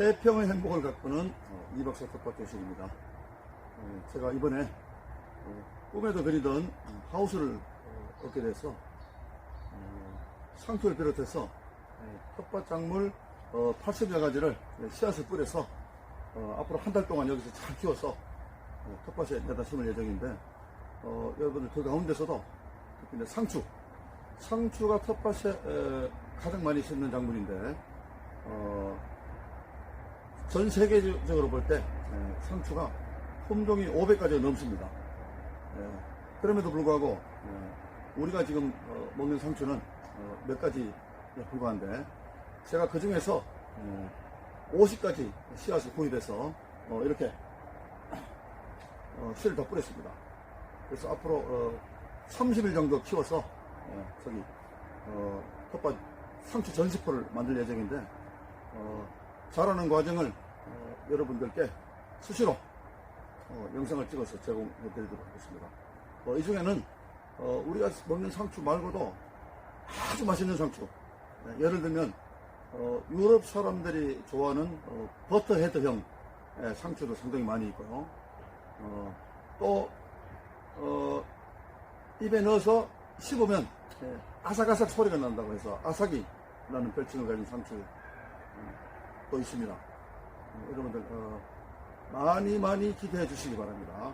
태평의 행복을 가꾸는 어, 이박사 텃밭 교실입니다. 어, 제가 이번에 어, 꿈에도 그리던 어, 하우스를 어, 얻게 돼서 어, 상추를 비롯해서 어, 텃밭 작물 어, 80여 가지를 씨앗을 뿌려서 어, 앞으로 한 달 동안 여기서 잘 키워서 어, 텃밭에 내다 심을 예정인데 어, 여러분들 그 가운데서도 상추 상추가 텃밭에 에, 가장 많이 심는 작물인데 어, 전 세계적으로 볼 때 상추가 품종이 500가지가 넘습니다. 예, 그럼에도 불구하고 예, 우리가 지금 어, 먹는 상추는 어, 몇 가지에 불과한데 제가 그 중에서 50가지 씨앗을 구입해서 어, 이렇게 어, 씨를 다 뿌렸습니다. 그래서 앞으로 어, 30일 정도 키워서 어, 저기 어, 텃밭 상추 전시포를 만들 예정인데 어, 자라는 과정을 어, 여러분들께 수시로 어, 영상을 찍어서 제공해 드리도록 하겠습니다. 어, 이 중에는 어, 우리가 먹는 상추 말고도 아주 맛있는 상추 네, 예를 들면 어, 유럽 사람들이 좋아하는 어, 버터헤드형 예, 상추도 상당히 많이 있고요. 어, 또 어, 입에 넣어서 씹으면 예, 아삭아삭 소리가 난다고 해서 아삭이라는 별칭을 가진 상추 어, 또 있습니다. 어, 여러분들 어, 많이 많이 기대해 주시기 바랍니다.